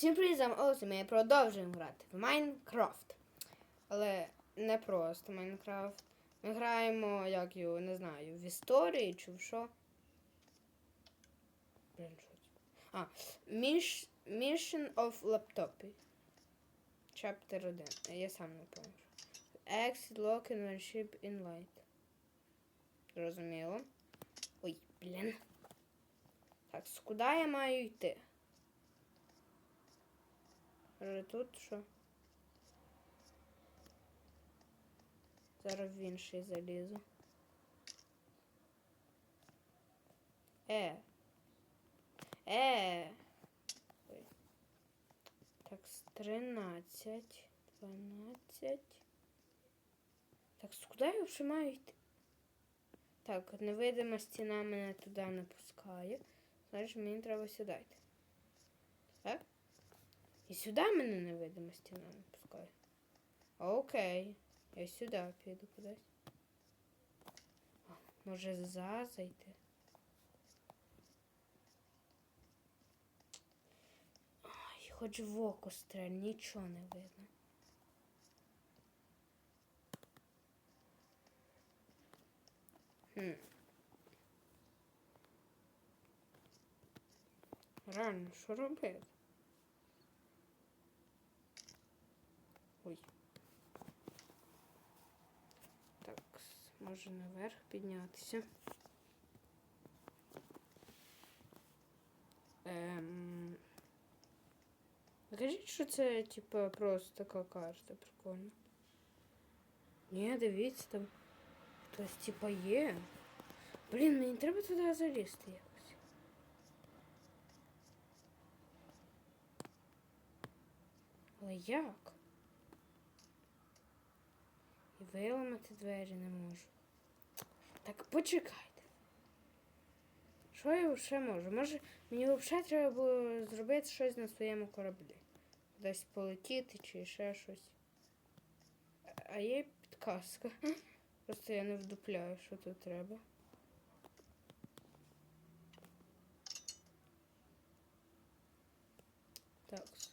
Всім привіт, вами ми продовжуємо грати в Майнкрафт. Але не просто Майнкрафт. Ми граємо, як його, не знаю, в історії чи в що. Блін, що це? А, Mish- Mission of Laptop. Chapter 1. Я сам не пам'ятаю. Exit lock and ship in light. Зрозуміло. Ой, блін. Так, куди я маю йти? Може тут що? Зараз в інший залізу. Е. Е. Ой. Так, з 13, 12. Так, куди я вже маю йти? Так, невидима стіна мене туди не пускає. Значить, мені треба сюди йти. Так? І сюди мене невидима стіна не пускає. Окей. Я сюди піду кудись. Може за зайти? Ай, хоч в око стрель, нічого не видно. Хм. Реально, що робити? Ой. Так, може наверх піднятися. Ем... Скажіть, що це, типа, просто така карта прикольна. Ні, дивіться, там хтось, типа, є. Блін, мені треба туди залізти якось. Але як? Виламати двері не можу. Так почекайте. Що я ще можу? Може, мені взагалі треба було зробити щось на своєму кораблі. Десь полетіти чи ще щось. А є підказка. Просто я не вдупляю, що тут треба. Такс.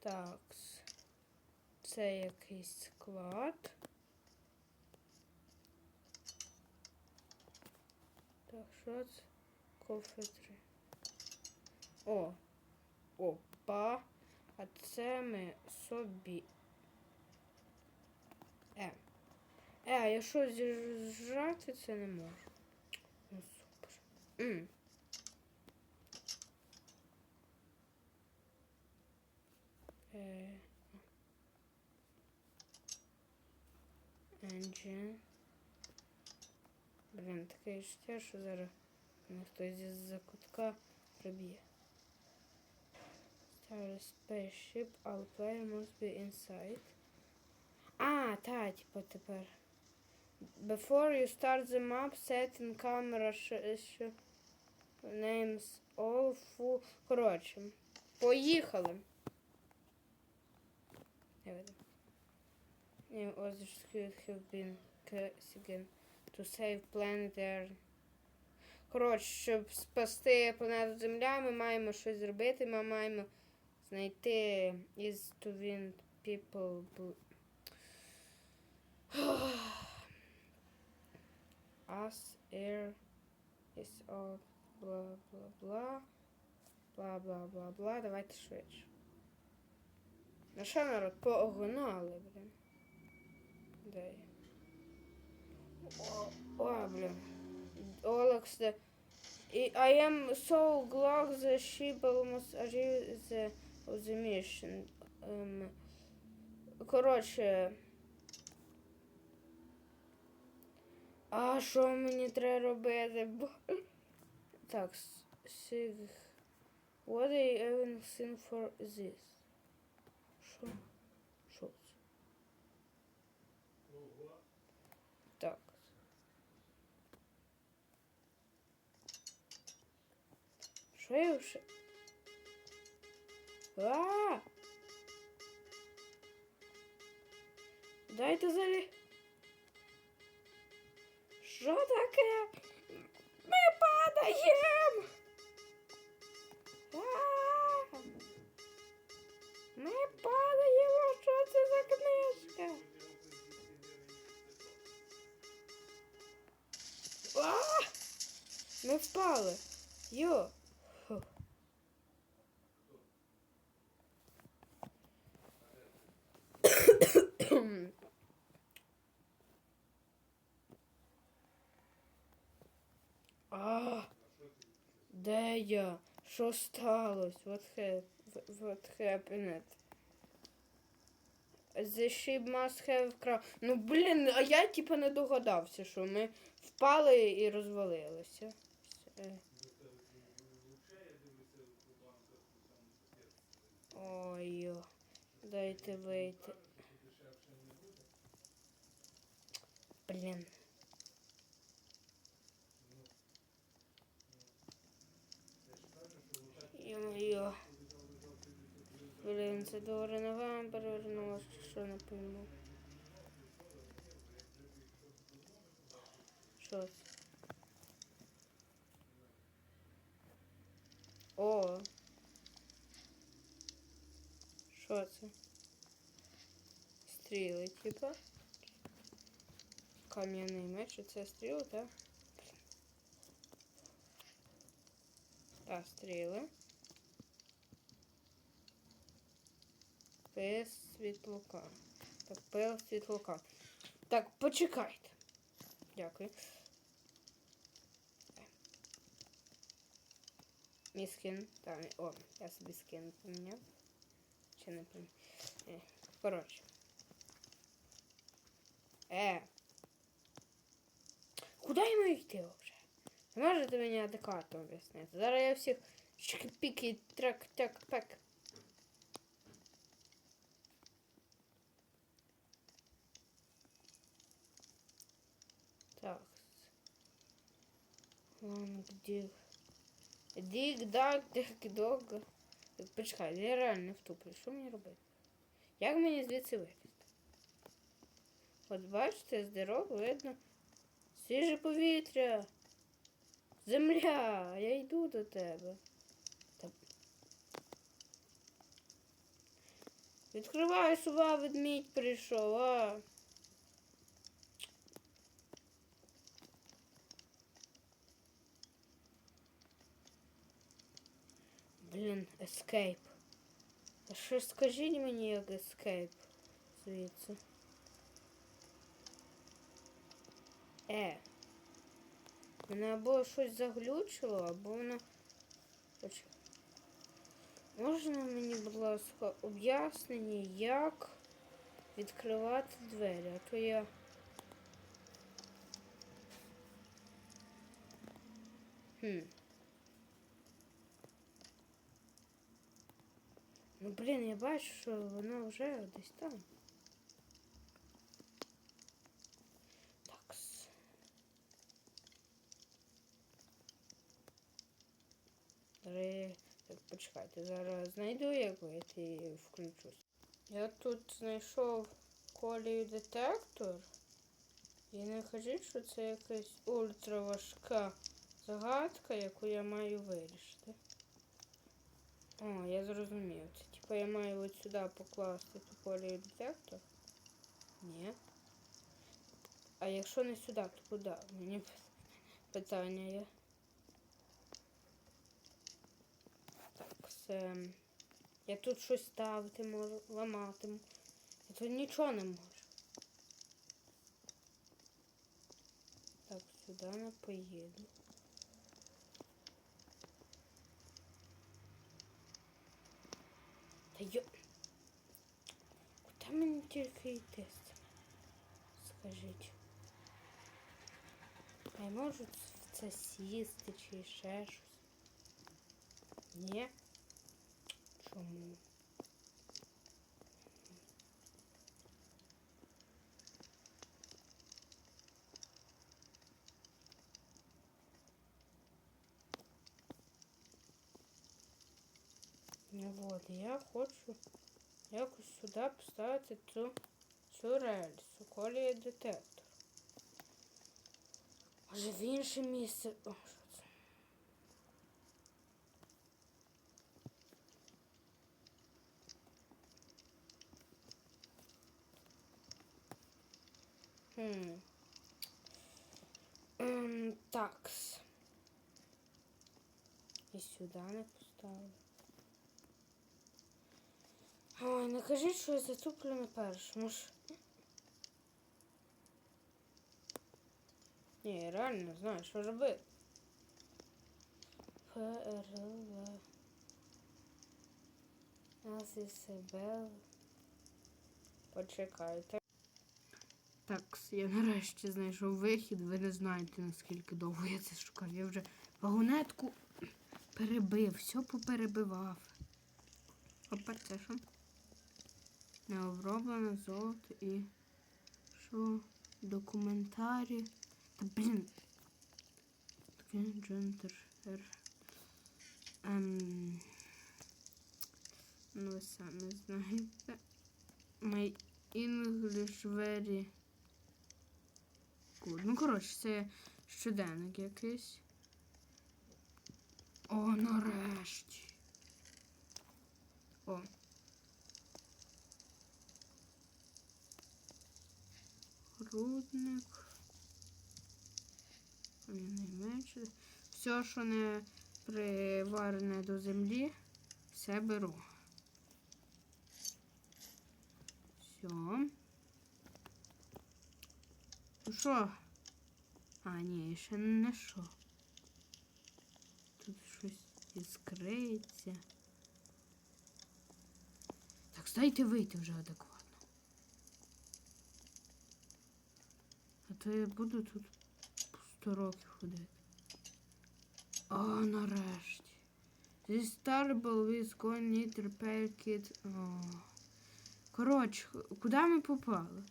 Такс. Це якийсь склад. Так, що це? Кофетри. О! Опа! А це ми собі. Е. Е, я що зжати це не можу. Ну супер. М. Е. Engine. Блін, таке життя, що зараз мене хтось із-за кутка приб'є. Start spaceship, all player must be inside. А, та, типу, тепер. Before you start the map, set in camera names all full. Коротше, поїхали. Я веду. Others could have been again to save planet Earth. Коротше, щоб спасти планету Земля, ми маємо щось зробити. Ми маємо знайти is to win people. Us, air, is all бла бла бла. Бла бла бла бла. Давайте швидше. Ну що, народ, погнали, блін. Де я? О, о, блін. Олекс, де... І I am so glad the ship almost achieved the, of the mission. Ем, коротше. А що мені треба робити? Бо... Так, сиг. What are you even seen for this? Що? Що Шивши. А! Дайте залі. Що таке? Ми падаємо! Ми падаємо, що це за книжка? А! Ми впали! Йо! Сталося? What, hap- what happened? The ship must have cra- Ну, блін, а я типа не догадався, що ми впали і розвалилися. Все. Ой, дайте вийти. Блін. Йо-йо. Блін, це добре ногам перевернулося, що не пойму. Що це? О. Що це? Стріли, типа. Кам'яний меч, це стріли, так? Так, стріли. Пил світлока. Так, пил світлока. Так, почекайте. Дякую. Мій скин. Там, о, я собі скин поміняв. Чи не поміняв? Е, коротше. Е. Куди йому йти вже? Не можете мені адекватно об'яснити? Зараз я всіх чики-піки, трак-тяк-пек. Так. Діг. Діг, даг, диг, дог. Почекай, я реально втуплю. Що мені робити? Як мені звідси вилізти? От бачите, з дорог видно свіже повітря. Земля, я йду до тебе. Та... Відкривай, сува, ведмідь прийшов, а. Ескейп. А що скажіть мені, як ескейп звідси? Е. Мене або щось заглючило, або воно. Можна мені, будь ласка, об'яснення, як відкривати двері, а то я. Хм. Блін, я бачу, що воно вже десь там. Такс. Ре... Так, почекайте, зараз знайду, як вийти і включусь. Я тут знайшов колію детектор. І не кажіть, що це якась ультраважка загадка, яку я маю вирішити. О, я зрозумів. Це типа я маю от сюди покласти ту колію детектор? Ні. А якщо не сюди, то куди? Мені питання є. Так, все. Я тут щось ставити можу, ламати. Я тут нічого не можу. Так, сюди не поїду. Та йо... Куди мені тільки йти з цим? Скажіть. А я можу в це сісти чи ще щось? Ні? Чому? Ну от, я хочу якось сюди поставити цю, цю рельсу, колія детектор. Може в інше місце. О, що це? Хм. Ем, такс. туди не поставив. Ой, не кажіть, що я зацуплю на першому ж. Ні, реально знаю, що робити. ПРЛ. Нас. Почекайте. Так, я нарешті знайшов вихід. Ви не знаєте, наскільки довго я це шукав. Я вже вагонетку перебив, все поперебивав. Опа, це що? Необроблене золото і що? Документарі. Та блін. Таке джентер. Ем... Ну, ви самі знаєте. My English very good. Ну, коротше, це щоденник якийсь. О, нарешті. О. Рудник. Найменше. Все, що не приварене до землі, все беру. Все. Ну що? А, ні, ще не що. Тут щось іскриться. Так, дайте вийти вже адекватно. А то я буду тут по 100 років ходити. О, нарешті. This terrible with repair kit. Коротше, куди ми попали?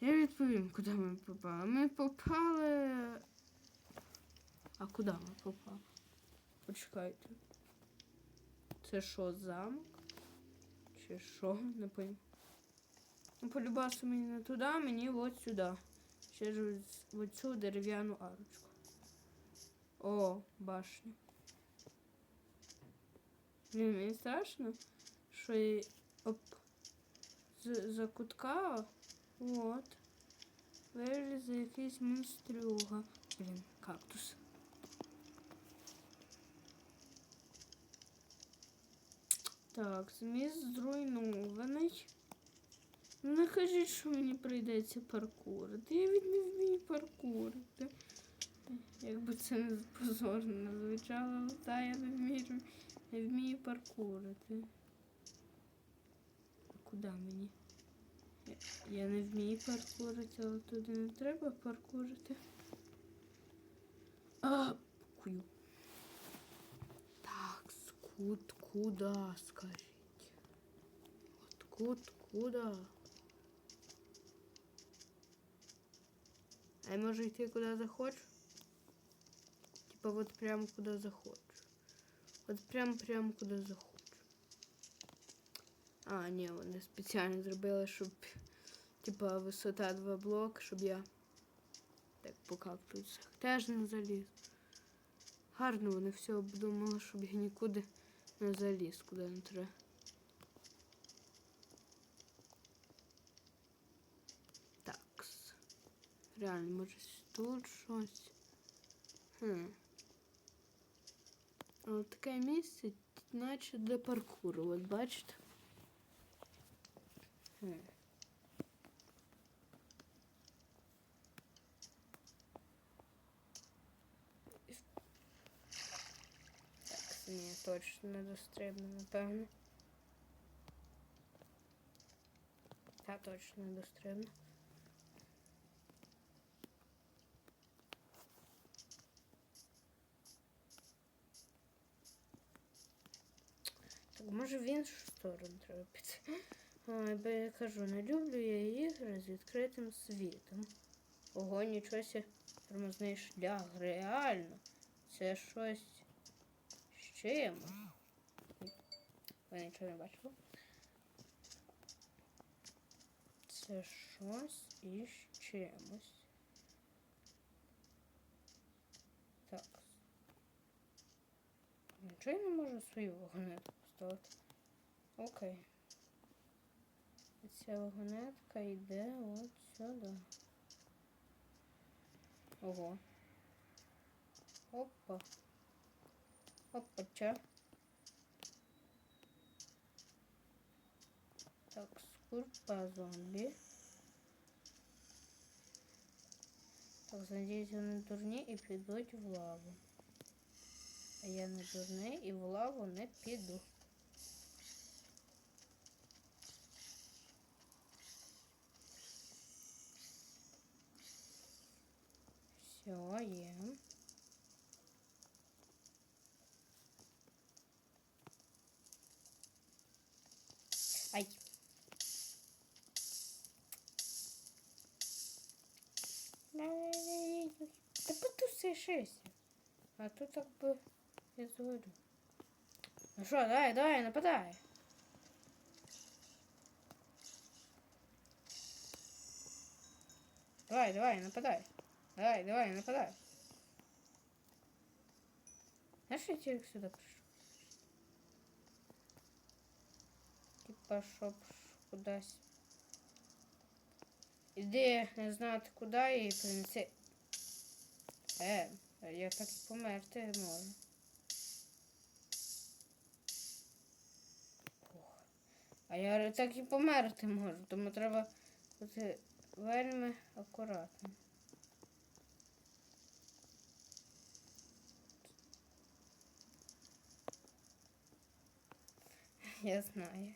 Я відповім, куди ми попали. Ми попали. А куди ми попали? Почекайте. Це що, замок? Чи що? Не пойму. Полюбасу мені не туди, мені от сюди. Через оцю дерев'яну арочку. О, башня. Блін, мені страшно, що і оп, з, за кутка от вилізе якийсь монстрюга. Блін, кактус. Так, зміст зруйнований. Не кажіть, що мені прийдеться паркурити. Я від не вмію паркурити. Якби це не позорно звучало, та я не вмію, не вмію паркурити. А куди мені? Я, не вмію паркурити, але туди не треба паркурити. А, кую. Так, скут куда, скажіть? От кут куда? А я можу йти куди захочу? Типа вот прям куди захочу. От прям прям куди захочу. А, ні, вони спеціально зробили, щоб типа висота 2 блок, щоб я так по теж не заліз. Гарно вони все обдумали, щоб я нікуди не заліз, куди не треба. Реально, може тут щось. Хм. От таке місце, наче для паркуру, от бачите? Хм. Так, ні, точно не дострібно, напевно. Та точно не дострібно. Може в іншу сторону треба піти. Ой, бо я кажу, не люблю я ігри з відкритим світом. Ого, нічого сі тормозний шлях. Реально. Це щось з чим? Ви нічого не бачили? Це щось із чимось. Так. Нічого я не можу свою вагонетку поставити. Окей. Ця вагонетка йде от сюди. Ого. Опа. Опача. Так, скульпа зомбі. Так, надіюсь, вони дурні і підуть в лаву. А я не дурний і в лаву не піду. Все, є. Ай. Та потуси шесть. А то так би я згодю. Ну що, давай, давай, нападай. Давай, давай, нападай. Давай, давай, нападай. Знаешь, я тебе сюда пришел? Типа, щоб кудись. Іди, не знати куди і принеси. Е, я так і померти можу. А я так і померти можу, тому треба бути вельми акуратно. Я знаю.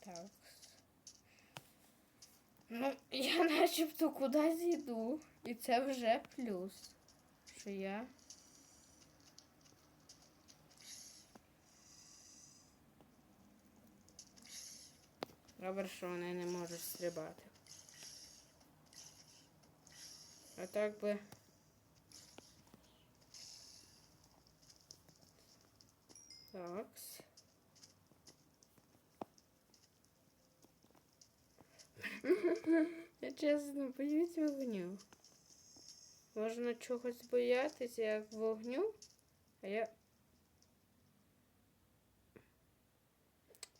Так. Ну, я начебто кудись йду. І це вже плюс. Що я. Добре, що вони не можуть стрибати. А так би. Такс. Я чесно боюсь вогню. Можна чогось боятися, як вогню, а я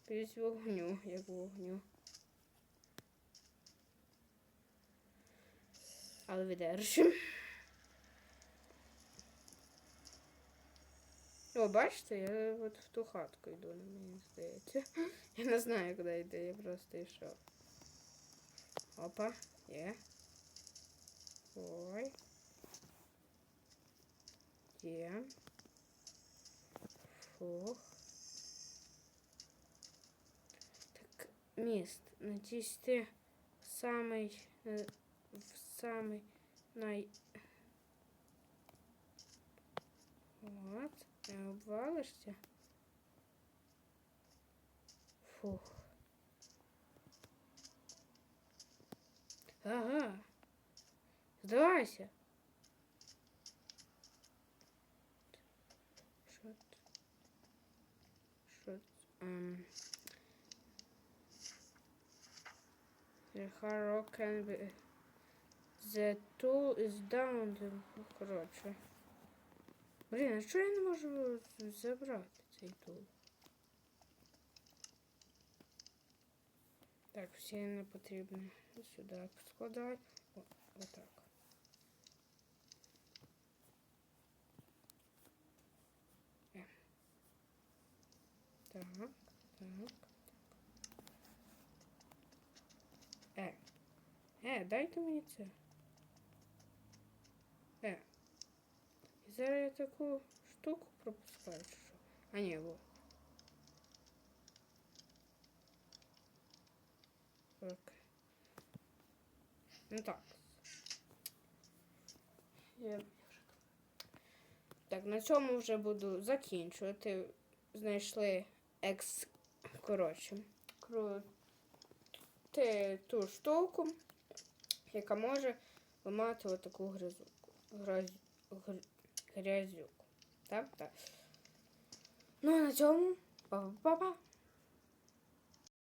боюсь вогню, як вогню. Але видержим. О, бачите, я от в ту хатку йду, мені здається. Я не знаю, куди йти, я просто йшов. Опа, є. Ой. Є. Фух. Так, міст. Надіюсь, ти самий, е, в самий най... От, не обвалишся. Фух. Ага. Здавайся. Що? т- Що? т- Ем. The hard can be... The tool is down. the- Коротше. Блін, а чого я не можу забрати цей тул? Так, всі не потрібно сюди складати. О, отак. Е. Так, так, так. Е. Е, дайте мені це. Е. І зараз я таку штуку пропускаю, чи що? А ні, во. Так. Ну так. Я... Так, на цьому вже буду закінчувати. Знайшли екс. Коротше. Крути ту штуку, яка може ламати отаку грязюку. Грязь... гр- Грязюку. Так, так. Ну а на цьому па-па-па.